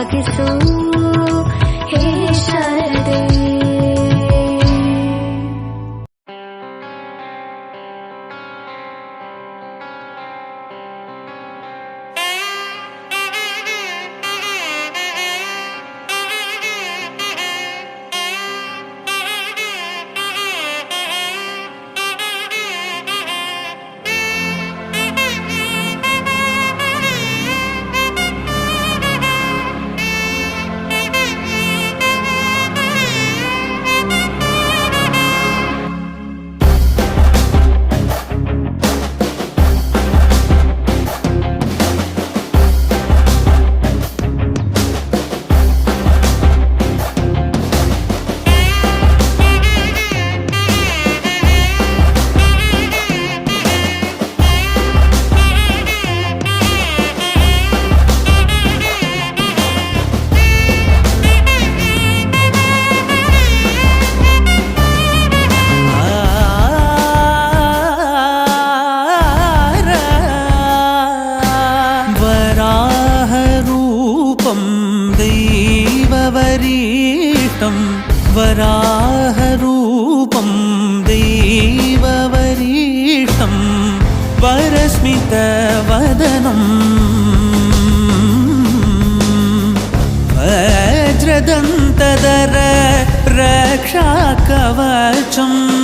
ಬೆಳಕಾಗಿಸು ಹೇ വരീഷ്ടം വരാഹരൂപം ദൈവവരീഷ്ടം വരസ്മിതവദനം. വജ്രദന്തദര രക്ഷാകവചം.